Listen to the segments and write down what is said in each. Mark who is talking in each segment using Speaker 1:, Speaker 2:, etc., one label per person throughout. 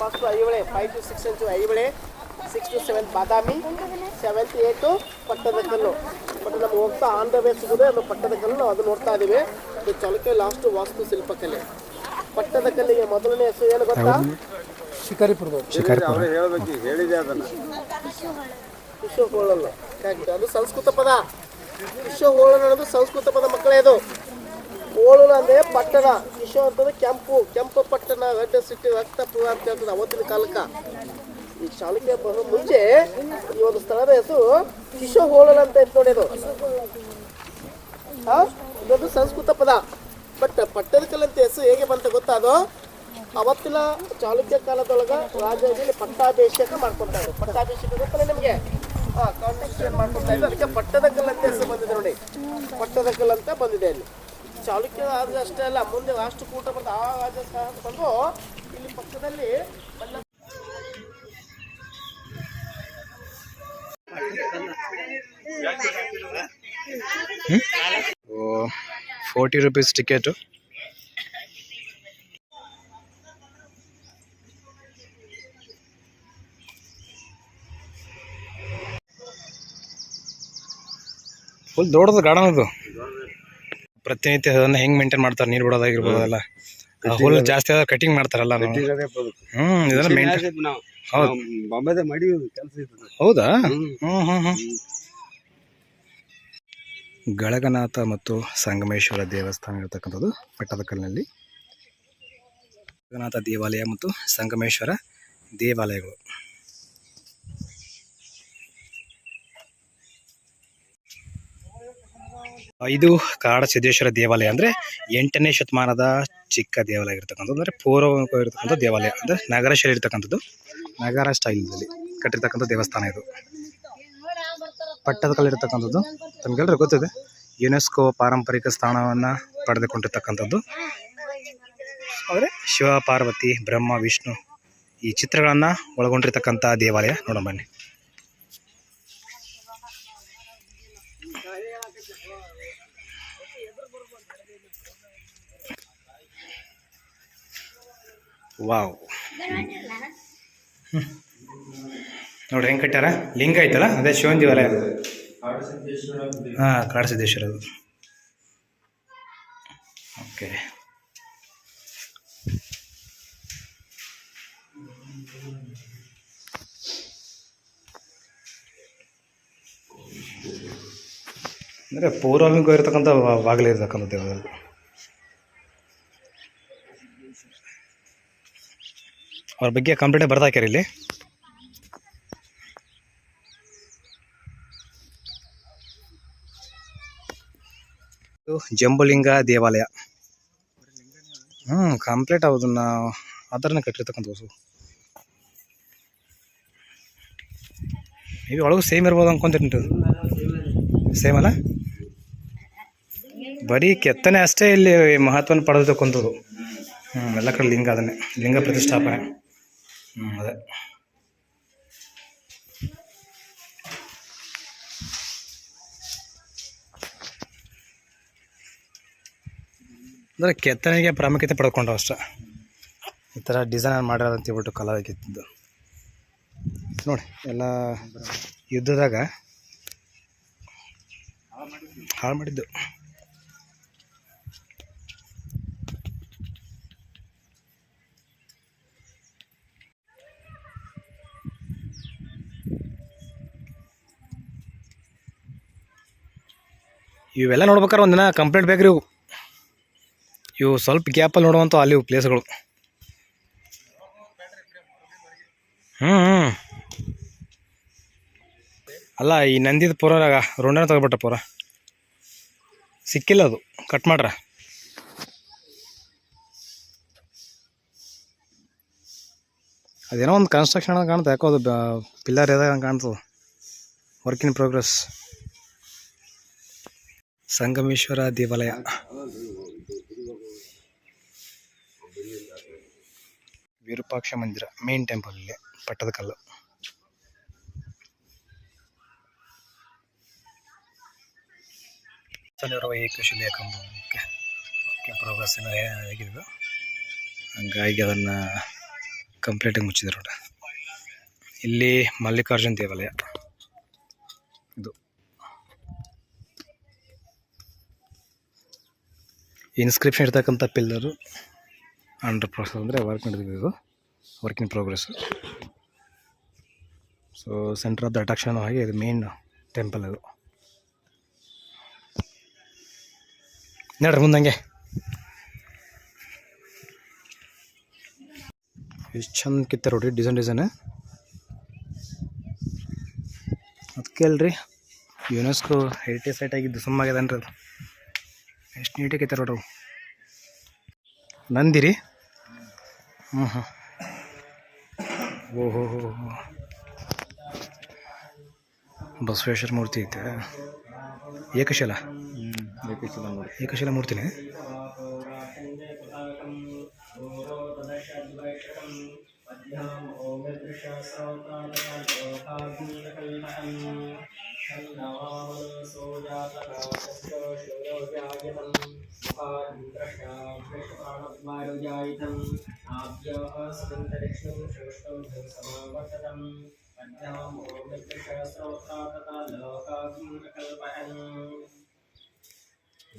Speaker 1: First ಐವಳೆ five to six inch Aihole six to seventh Badami seventh eight Pattadakal. But ನಮ್ಗೆ ಹೋಗ್ತಾ on the way ಸಿಗೋದೇ ಅದು ಪಟ್ಟದ ಕಲ್ಲು ನಾವು ಅದು ನೋಡ್ತಾ ಇದ್ದೀವಿ. ಇದು ಚಲಕೆ ಲಾಸ್ಟ್ ವಾಸ್ತು ಶಿಲ್ಪಕಲೆ ಪಟ್ಟದ ಕಲ್ಲಿಗೆ ಮೊದಲನೇ ಹೆಸರು ಏನು ಗೊತ್ತಾ?
Speaker 2: ಶಿಕಾರಿಪುರದ
Speaker 3: ಅವರೇ ಹೇಳಬೇಕು ಹೇಳಿದೆ ಅದನ್ನ.
Speaker 1: ಕರೆಕ್ಟ್ ಅದು ಸಂಸ್ಕೃತ ಪದ. ವಿಶ್ವಹೋಳ ಅನ್ನೋದು ಸಂಸ್ಕೃತ ಪದ ಮಕ್ಕಳೇ ಇದು ಹೋಳು ಅಂದ್ರೆ ಪಟ್ಟಣ ವಿಶ್ವ ಅಂತಂದ್ರೆ ಕೆಂಪು ಕೆಂಪು ಪಟ್ಟಣ, ರೆಡ್ ಸಿಟಿ ರಕ್ತಪುರ ಅಂತ ಹೇಳ್ತದೆ ಅವತ್ತಿನ ಕಾಲಕ್ಕ. ಈ ಚಾಲುಕ್ಯ ಬರೋ ಮುಂಚೆ ಈ ಒಂದು ಸ್ಥಳದ ಹೆಸರು ಕಿಶೋಹೋಳಲ್ ಅಂತ ಇತ್ತು ನೋಡಿ ಅದು. ಇದೊಂದು ಸಂಸ್ಕೃತ ಪದ. ಬಟ್ ಪಟ್ಟದಕಲ್ ಅಂತ ಹೆಸರು ಹೇಗೆ ಬಂತ ಗೊತ್ತಾ ಅವತ್ತಿನ ಚಾಲುಕ್ಯ ಕಾಲದೊಳಗ ರಾಜರಿಗೆ ಪಟ್ಟಾಭಿಷೇಕ ಮಾಡ್ಕೊತಾರೆ ಪಟ್ಟಾಭಿಷೇಕ ಗೊತ್ತಲ್ಲ ನಿಮಗೆ? ಹಾ ಕಾಂಟೆಕ್ಸ್ಟೇಷನ್ ಮಾಡ್ಕೊತಾ ಅದಕ್ಕೆ ಪಟ್ಟದಕಲ್ ಅಂತ ಹೆಸರು ಬಂದಿದೆ ನೋಡಿ. ಪಟ್ಟದಕಲ್ ಅಂತ ಬಂದಿದೆ ಅಲ್ಲಿ. ಚಾಲುಕ್ಯ ಆದ್ರೆ ಅಷ್ಟೇ ಅಲ್ಲ, ಮುಂದೆ ರಾಷ್ಟ್ರಕೂಟ ಬಂದು ಆ ರಾಜ ಬಂದು ಇಲ್ಲಿ ಪಕ್ಕದಲ್ಲಿ
Speaker 2: ಫೋರ್ಟಿ ರುಪೀಸ್ ಟಿಕೆಟು ಫುಲ್ ದೊಡ್ಡದು ಗಾರ್ಡನ್ ಅದು. ಪ್ರತಿನಿತ್ಯ ಅದನ್ನ ಹೆಂಗ್ ಮೇಂಟೈನ್ ಮಾಡ್ತಾರೆ ನೀರು ಬಿಡೋದಾಗಿರ್ಬೋದು ಅದೆಲ್ಲ. ಹುಲ್ ಜಾಸ್ತಿ ಆದ್ರೆ ಕಟಿಂಗ್ ಮಾಡ್ತಾರಲ್ಲ ನಾವು ಹ್ಮ್ ಇದೆಲ್ಲ ಮೇಂಟೈನ್
Speaker 3: ನಾವು.
Speaker 2: ಹೌದು.
Speaker 3: ಬಾಂಬೆದ ಮಾಡಿ ಕೆಲಸ ಇರ್ತದೆ
Speaker 2: ಹೌದಾ? ಹ್ಮ್. ಹ್ಮ್ ಹ್ಮ್ ಗಳಗನಾಥ ಮತ್ತು ಸಂಗಮೇಶ್ವರ ದೇವಸ್ಥಾನ ಇರತಕ್ಕಂಥದ್ದು ಪಟ್ಟದಕಲ್ಲಿನಲ್ಲಿ ಗಳಗನಾಥ ದೇವಾಲಯ ಮತ್ತು ಸಂಗಮೇಶ್ವರ ದೇವಾಲಯಗಳು. ಇದು ಕಾಡ ಸಿದ್ದೇಶ್ವರ ದೇವಾಲಯ ಅಂದ್ರೆ ಎಂಟನೇ ಶತಮಾನದ ಚಿಕ್ಕ ದೇವಾಲಯ ಇರತಕ್ಕಂಥದ್ದು. ಅಂದ್ರೆ ಪೂರ್ವ ಇರತಕ್ಕಂಥ ದೇವಾಲಯ. ಅಂದ್ರೆ ನಗರ ಶೈಲಿ ಇರ್ತಕ್ಕಂಥದ್ದು. ನಗರ ಸ್ಟೈಲ್ನಲ್ಲಿ ಕಟ್ಟಿರ್ತಕ್ಕಂಥ ದೇವಸ್ಥಾನ ಇದು. ಪಟ್ಟದಕಲ್ಲು ಇರತಕ್ಕಂಥದ್ದು. ತಮಗೆಲ್ಲರೂ ಗೊತ್ತಿದೆ. ಯುನೆಸ್ಕೋ ಪಾರಂಪರಿಕ ಸ್ಥಾನವನ್ನು ಪಡೆದುಕೊಂಡಿರ್ತಕ್ಕಂಥದ್ದು. ಅಂದರೆ ಶಿವ, ಪಾರ್ವತಿ, ಬ್ರಹ್ಮ, ವಿಷ್ಣು ಈ ಚಿತ್ರಗಳನ್ನು ಒಳಗೊಂಡಿರ್ತಕ್ಕಂಥ ದೇವಾಲಯ. ನೋಡೋಣ ಬನ್ನಿ. ವಾವ್. ನೋಡಿ ಹೆಂಗೆ ಕಟ್ಟಾರ ಲಿಂಗ ಐತಲ್ಲ ಅದೇ ಶಿವನ್ ದೇವಾಲಯ ಹಾಂ ಕಾಡಸಿದ್ದೇಶ್ವರ ಅದು. ಓಕೆ. ಅಂದರೆ ಪೂರ್ವಲಿಂಗ ಇರತಕ್ಕಂಥ ಬಾಗಿಲು ಇರತಕ್ಕಂಥ ದೇವಾಲಯ ಅವ್ರ ಬಗ್ಗೆ ಕಂಪ್ಲೇಂಟ್ ಬರ್ತಾ ಹಾಕ್ಯಾರ ಇಲ್ಲಿ. ಜಂಬುಲಿಂಗ ದೇವಾಲಯ. ಹ್ಞೂ ಕಂಪ್ಲೀಟ್ ಅದನ್ನ ಆ ಥರನೇ ಕಟ್ಟಿರ್ತಕ್ಕಂಥ ಇದು ಒಳಗೂ ಸೇಮ್ ಇರ್ಬೋದು ಅನ್ಕೊಂತೀನಿ ಸೇಮ್ ಅಲ್ಲ? ಬರೀ ಕೆತ್ತನೆ ಅಷ್ಟೇ ಇಲ್ಲಿ ಮಹತ್ವನ ಪಡೆದುಕೊಂಥದ್ದು ಹ್ಞೂ ಎಲ್ಲ ಕಡೆ ಲಿಂಗ ಅದನ್ನೇ, ಲಿಂಗ ಪ್ರತಿಷ್ಠಾಪನೆ. ಅದೇ ಅಂದರೆ ಕೆತ್ತನೆಗೆ ಪ್ರಾಮುಖ್ಯತೆ ಪಡ್ಕೊಂಡು ಅಷ್ಟೇ. ಈ ಥರ ಡಿಸೈನ್ ಮಾಡಿರೋದು ಅಂತ ಹೇಳ್ಬಿಟ್ಟು ಕಲರ್ ಕೆತ್ತಿದ್ದು ನೋಡಿ, ಎಲ್ಲ ಯುದ್ಧದಾಗ ಹಾಳು ಮಾಡಿದ್ದು. ಇವೆಲ್ಲ ನೋಡ್ಬೇಕಾರೆ ಒಂದಿನ ಕಂಪ್ಲೇಂಟ್ ಬೇಕ್ರಿ ಇವು. ಇವು ಸ್ವಲ್ಪ ಗ್ಯಾಪಲ್ಲಿ ನೋಡುವಂಥ ಅಲ್ಲಿ ಪ್ಲೇಸ್ಗಳು ಹ್ಞೂ ಹ್ಞೂ ಅಲ್ಲ, ಈ ನಂದಿದ ಪೂರಾಗ ರುಂಡನ ತೆಗೆದ್ಬಿಟ್ಟ ಪೂರ. ಸಿಕ್ಕಿಲ್ಲ ಅದು ಕಟ್ ಮಾಡ್ರ. ಅದೇನೋ ಒಂದು ಕನ್ಸ್ಟ್ರಕ್ಷನ್ ಕಾಣುತ್ತೆ ಯಾಕೋ ಅದು ಪಿಲ್ಲರ್ ಎದಾಗ ಕಾಣ್ತದೆ. ವರ್ಕ್ ಪ್ರೋಗ್ರೆಸ್ ಸಂಗಮೇಶ್ವರ ದೇವಾಲಯ. ವಿರೂಪಾಕ್ಷ ಮಂದಿರ ಮೇನ್ ಟೆಂಪಲ್ ಇಲ್ಲಿ ಪಟ್ಟದಕಲ್ಲು ಸ್ಥಳೀಯರ ಏಕಶಿಲೆಯ ಕಂಬಕ್ಕೆ ಓಕೆ ಓಕೆ ಪ್ರೋಗ್ರೆಸ್ ಆಗಿದೆ. ಹಂಗಾಗಿ ಅದನ್ನು ಕಂಪ್ಲೀಟಾಗಿ ಮುಚ್ಚಿದ್ರು ಇಲ್ಲಿ ಮಲ್ಲಿಕಾರ್ಜುನ ದೇವಾಲಯ. ಇನ್ಸ್ಕ್ರಿಪ್ಷನ್ ಇರ್ತಕ್ಕಂಥ ಪಿಲ್ಲರು ಅಂಡರ್ ಪ್ರೊಸೆಸ್ ಅಂದರೆ ವರ್ಕ್ ನಡೆದಿದೆ ಇದು. Work in progress so centre of the attraction ಹಾಗೆ ಇದು ಮೇನ್ ಟೆಂಪಲ್ ಅದು. ನೋಡ್ರಿ ಮುಂದಂಗೆ. ಎಷ್ಟು ಚಂದ ಕಿತ್ತಾರೆ ನೋಡ್ರಿ ಡಿಸೈನ್ ಡಿಸೈನ್ ಅದಕ್ಕೆ ಅಲ್ರಿ ಯುನೆಸ್ಕೋ ಹೆರಿಟೇಜ್ ಸೈಟ್ ಆಗಿದ್ದು ಸುಮ್ಮಾಗ್ಯದನ್ರಿ ಅದು. ಎಷ್ಟು ನೀಟಾಗಿ ಐತೆ ನೋಡ್ರಿ ನಂದಿರಿ? ಹ್ಞೂ ಹಾಂ ಓಹೋ ಹೋ ಹೋ. ಬಸವೇಶ್ವರ ಮೂರ್ತಿ ಐತೆ. ಏಕಶಿಲ? ಏಕಶಿಲ ಮೂರ್ತಿನೇ?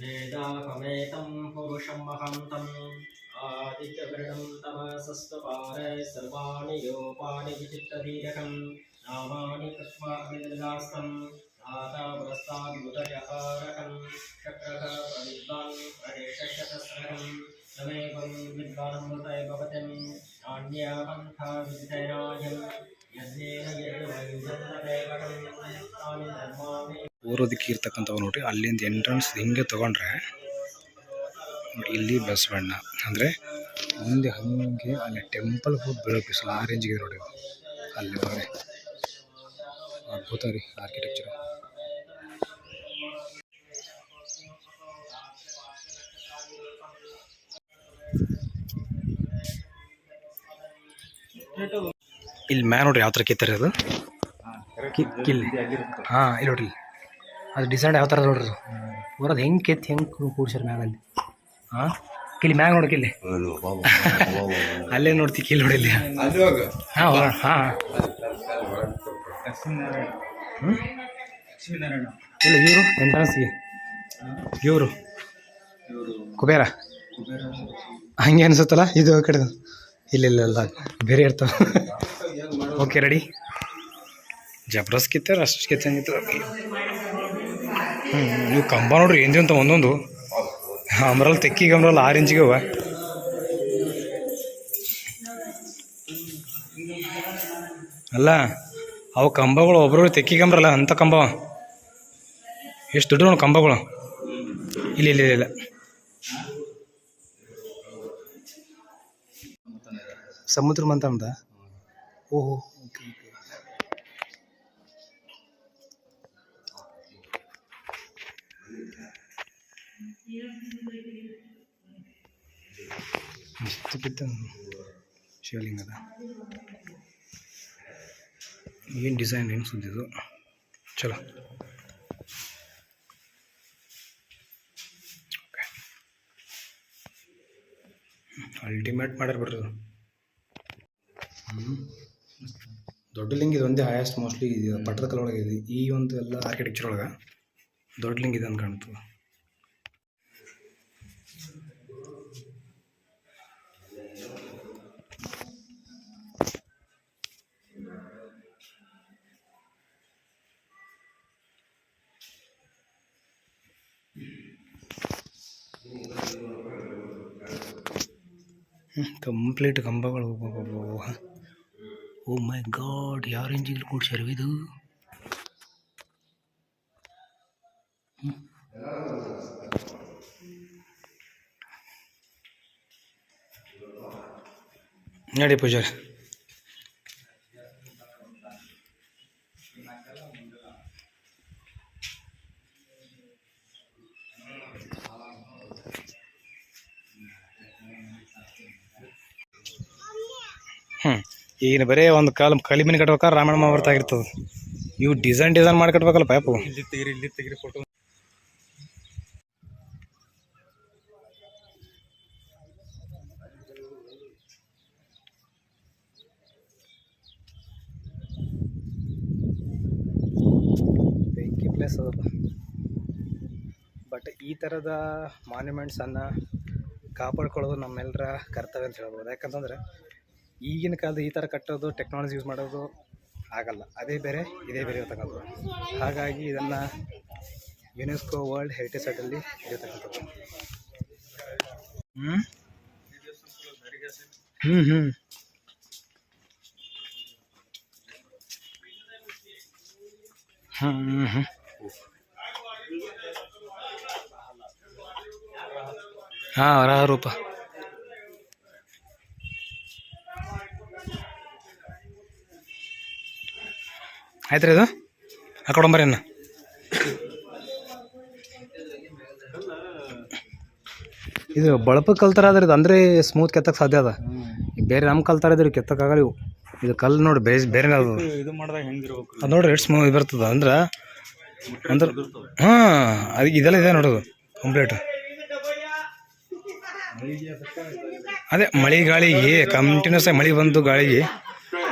Speaker 4: वेदाहमेतं पुरुषमहं तम् आदित्यवृणं तमसस्तपारे सर्वाणि योपानि विचित्रधीरकं नामानि कृत्वा विदर्गास्तं नातावस्ताद्बुधजहारकं चक्रः प्रविद्वान् प्रणेशशतस्रकं तमेवं विद्वानमृतय भवतिं नान्यपन्था विधितैरायं यज्ञेन यद्वैजन्तदेवकं तानि धर्माणि
Speaker 2: ಪೂರ್ವದಿಕ್ಕೆ ಇರ್ತಕ್ಕಂಥವು ನೋಡ್ರಿ ಅಲ್ಲಿಂದ ಎಂಟ್ರೆನ್ಸ್ ಹಿಂಗೆ ತೊಗೊಂಡ್ರೆ ನೋಡಿ ಇಲ್ಲಿ ಬಸವಣ್ಣ ಅಂದರೆ ಮುಂದೆ ಹಂಗೆ ಅಲ್ಲಿ ಟೆಂಪಲ್ ಹೋಗಿ ಬೀಳೋ ಬಿಸಿಲು ಆ ರೇಂಜಿಗೆ ನೋಡಿ ಇದು. ಅಲ್ಲಿ ಒಳಗಡೆ ಅದ್ಭುತ ರೀ ಆರ್ಕಿಟೆಕ್ಚರ್ ಇಲ್ಲಿ ಮ್ಯಾ ನೋಡ್ರಿ ಯಾವ ಥರ ಕಿತ್ತಾರೆ ಅದು? ಕಿಲ್ಲಿ ಹಾಂ ಇಲ್ಲಿ ನೋಡ್ರಿ ಅದು ಡಿಸೈನ್ ಯಾವ ಥರ ನೋಡ್ರಿ ಬರೋದು ಹೆಂಗೆ ಕೆತ್ತಿ ಹೆಂಗೆ ಕೂಡ್ಸ್ಯಾರ ಮ್ಯಾಗಲ್ಲಿ ಹಾಂ? ಕಿಲ್ಲಿ ಮ್ಯಾಗ ನೋಡಿ ಕಿಲ್ಲಿ ಅಲ್ಲೇ ನೋಡ್ತಿ ಕಿಲ್ಲಿ ನೋಡಿಲ್ಲ ಹಾಂ ಹಾಂ ಹಾಂ. ಇಲ್ಲ ಇವರು? ಎಂಟ್ರನ್ಸ್ಗೆ ಇವರು? ಕುಬೇರ. ಹಂಗೆ ಅನ್ಸುತ್ತಲ್ಲ? ಇದು ಕಡೆ ಇಲ್ಲ ಇಲ್ಲ ಇಲ್ಲ. ಬೇರೆ ಇರ್ತಾವ. ಓಕೆ ರೆಡಿ ಜಬ್ರಸ್ ಕಿತ್ತಾರ ಅಷ್ಟು ಕಿತ್ತಂಗಿತ್ತು ಹ್ಞೂ ಇವು ಕಂಬ ನೋಡ್ರಿ ಏನು ಅಂತ ಒಂದೊಂದು. ಅಮ್ರಲ್ಲಿ ತೆಕ್ಕಿ ಗಮ್ರಲ್ಲಿ ಆರು ಇಂಚಿಗೆ ಅವ. ಅಲ್ಲ ಅವು ಕಂಬಗಳು ಒಬ್ಬರು ತೆಕ್ಕಿ ಗಮ್ರಲ್ಲ ಅಂಥ ಕಂಬ ಎಷ್ಟು ದುಡ್ಡು ನೋಡು ಕಂಬಗಳು. ಇಲ್ಲ ಇಲ್ಲ ಇಲ್ಲ ಸಮುದ್ರ ಮಂತ ಅಂತ ಓಹೋ ಶಿವಲಿಂಗದ. ಏನು ಡಿಸೈನ್ ಏನು ಸುದ್ದಿದು ಚಲೋ. ಅಲ್ಟಿಮೇಟ್ ಮಾಡ್ಯಾರ ಬಿಡ್ರಿ ಅದು ದೊಡ್ಡ ಲಿಂಗ್ ಇದು ಒಂದೇ ಹೈಯೆಸ್ಟ್ ಮೋಸ್ಟ್ಲಿ ಇದು ಪಟ್ಟದ ಒಳಗೆ ಇದೆ. ಈ ಒಂದು ಎಲ್ಲ ಆರ್ಕಿಟೆಕ್ಚರ್ ಒಳಗೆ ದೊಡ್ಡ ಲಿಂಗ್ ಇದೆ ಅಂತ ಕಾಣ್ತದೆ. ಕಂಪ್ಲೀಟ್ ಕಂಬಗಳು ಓ ಮೈ ಗಾಡ್ ಯಾವ ರೇಂಜಿಗೆ ಕೂಡ್ಸ್ಯಾರ ಇದು ಹ್ಮ್. ನಡಿ ಪೂಜಾರಿ ಹ್ಞೂ ಈಗಿನ ಬರೀ ಒಂದು ಕಾಲು ಕಲಿಮಿನ ಕಟ್ಬೇಕಾದ್ರೆ ರಾಮಾಯಣ ಮಹಾಭಾರತ ಆಗಿರ್ತದೆ. ಇವು ಡಿಸೈನ್ ಡಿಸೈನ್ ಮಾಡಿ ಕಟ್ಬೇಕಲ್ಲ ಪೈಪು.
Speaker 3: ಇಲ್ಲಿ ಇಲ್ಲಿ ತೆಗಿರಿ ಫೋಟೋ ಬೆಂಕಿ
Speaker 2: ಪ್ಲೇಸ್ ಅದಪ್ಪ ಬಟ್ ಈ ತರದ ಥರದ ಮಾನ್ಯುಮೆಂಟ್ಸನ್ನು ಕಾಪಾಡ್ಕೊಳ್ಳೋದು ನಮ್ಮೆಲ್ಲರ ಕರ್ತವ್ಯ ಅಂತ ಹೇಳ್ಬೋದು. ಯಾಕಂತಂದ್ರೆ ಈಗಿನ ಕಾಲದ ಈ ಥರ ಕಟ್ಟೋದು ಟೆಕ್ನಾಲಜಿ ಯೂಸ್ ಮಾಡೋದು ಆಗಲ್ಲ. ಅದೇ ಬೇರೆ, ಇದೇ ಬೇರೆ ಇರತಕ್ಕಂಥದ್ದು. ಹಾಗಾಗಿ ಇದನ್ನು ಯುನೆಸ್ಕೋ ವರ್ಲ್ಡ್ ಹೆರಿಟೇಜ್ ಸೈಟಲ್ಲಿ ಇರತಕ್ಕಂಥದ್ದು. ಹ್ಞೂ ಹ್ಞೂ ಹ್ಞೂ ಹ್ಞೂ ಹ್ಞೂ ಹಾಂ ರೂಪ ಆಯ್ತು ರೀ ಇದು ಹಾಕೊಡಂಬರಿ ಅನ್ನ ಇದು ಬಳಪ ಕಲ್ತಾರ ಅದ್ರ ಇದು ಅಂದರೆ ಸ್ಮೂತ್ ಕೆತ್ತಕ್ಕೆ ಸಾಧ್ಯ ಅದ. ಈ ಬೇರೆ ನಮ್ಮ ಕಲ್ತಾರ ಇದ್ರೆ ಕೆತ್ತಕ್ಕಾಗಲ್ಲ ಇವು. ಇದು ಕಲ್ಲು ನೋಡಿ ಬೇರೆ ಬೇರೆ ಅದು
Speaker 3: ಇದು ಮಾಡಿದಾಗ ಹೆಂಗಿರ್ಬೇಕು
Speaker 2: ಅದು ನೋಡ್ರಿ ಎಷ್ಟು ಸ್ಮೂತ್ ಬರ್ತದ. ಅಂದ್ರೆ ಅಂದ್ರೆ ಹಾಂ ಅದು ಇದೆಲ್ಲ ಇದೆ ನೋಡೋದು ಕಂಪ್ಲೀಟ್ ಅದೇ ಮಳೆ ಗಾಳಿಗೆ ಕಂಟಿನ್ಯೂಸ್ ಆಗಿ ಮಳೆ ಬಂದು ಗಾಳಿಗೆ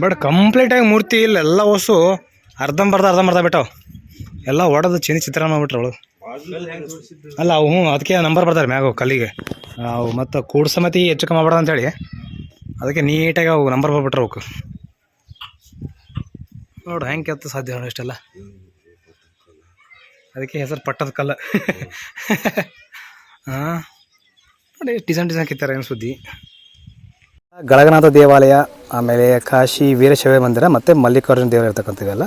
Speaker 2: ಬಟ್ ಕಂಪ್ಲೀಟಾಗಿ ಮೂರ್ತಿ ಇಲ್ಲ, ಎಲ್ಲ ಹೊಸು. ಅರ್ಧಂಬರ್ಧ ಅರ್ಧಂಬರ್ಧ ಬಿಟ್ಟವು. ಎಲ್ಲ ಒಡೆದು ಚಿನ್ನ ಚಿತ್ರ ಮಾಡ್ಬಿಟ್ರೆ ಅವಳು. ಅಲ್ಲ, ಅವು ಹ್ಞೂ, ಅದಕ್ಕೆ ನಂಬರ್ ಬರ್ತಾರೆ ಮ್ಯಾಗ ಕಲ್ಲಿಗೆ. ಅವು ಮತ್ತು ಕೂಡ ಸಮತಿ ಹೆಚ್ಚು ಕಮ್ಮಿ ಮಾಡ್ಬಾರ್ದು ಅಂತೇಳಿ. ಅದಕ್ಕೆ ನೀಟಾಗಿ ಅವು ನಂಬರ್ ಬರ್ಬಿಟ್ರೆ ಅವಕ್ಕೆ ನೋಡು ಹೆಂಗೆ ಕೆತ್ತ ಸಾಧ್ಯ ಇಷ್ಟೆಲ್ಲ ಅದಕ್ಕೆ ಹೆಸರು ಪಟ್ಟದ ಕಲ್ಲ. ಹಾಂ? ನೋಡಿ, ಡಿಸೈನ್ ಡಿಸೈನ್ ಕಿತ್ತಾರೆ ಏನು ಸುದ್ದಿ. ಗಳಗನಾಥ ದೇವಾಲಯ, ಆಮೇಲೆ ಕಾಶಿ ವೀರಶೈವ ಮಂದಿರ ಮತ್ತು ಮಲ್ಲಿಕಾರ್ಜುನ ದೇವರ ಇರ್ತಕ್ಕಂಥವೆಲ್ಲ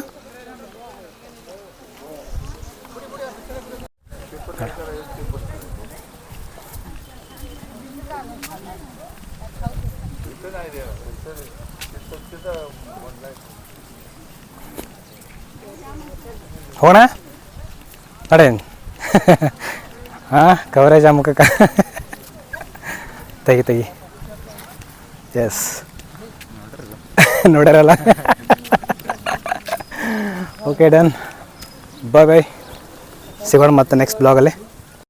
Speaker 2: ಹೋಗೋಣ? ಅಡೆ ಹಾಂ, ಕವರೇಜ್ ಆ ಮುಖಕ್ಕೆ. ತೆಗಿ ತೆಗಿ. ಎಸ್ ನೋಡ್ಯಾರಲ್ಲ ಓಕೆ ಡನ್ ಬಾಯ್ ಬಾಯ್ ಸಿಗೋಣ ಮತ್ತೆ ನೆಕ್ಸ್ಟ್ ಬ್ಲಾಗಲ್ಲಿ